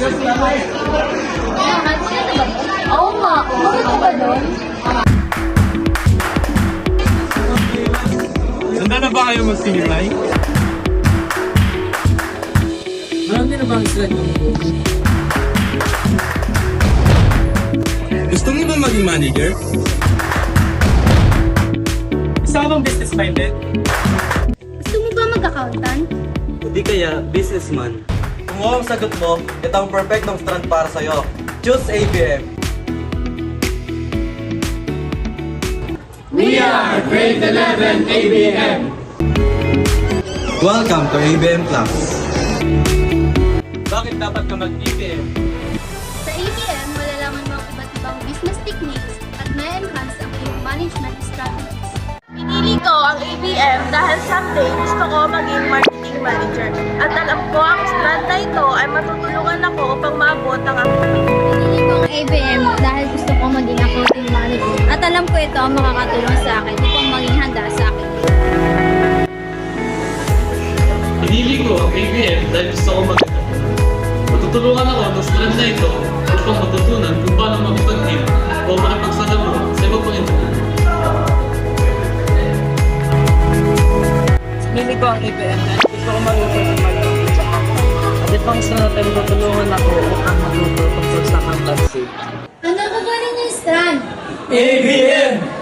Oo nga, maganda ba doon? Handa na ba kayo magsimulay? Marami na ba ang slide ng Gusto mo ba maging manager? Gusto mo bang business-minded? Gusto mo ba mag-accountant? Hindi kaya businessman. Oo ang sagot mo, ito ang perfectong strand para sa'yo. Choose ABM. Welcome to ABM Class. Bakit dapat ka mag-EPM? Sa ABM, malalaman mo ang iba't ibang business techniques at na-enhance ang iyong management strategies. Pinili ko ang ABM dahil someday gusto ko maging marketing manager. At alam ko ang strand na ito ay matutulungan ako upang maabot ang aking Pinili ko ang ABM dahil gusto ko maging accounting manager. At alam ko ito ang makakatulong sa akin upang maging handa sa akin. Pinili ko ang ABM dahil gusto ko mag Matutulungan ako ng strand na ito upang matutunan kung paano makipag-team o makipagsalamu Pinili ko ang ABM dahil gusto ko maluto sa At itong strand na ito matutulungan ako upang matuto tungkol sa accountancy. Ano ko ba rin yung strand? ABM!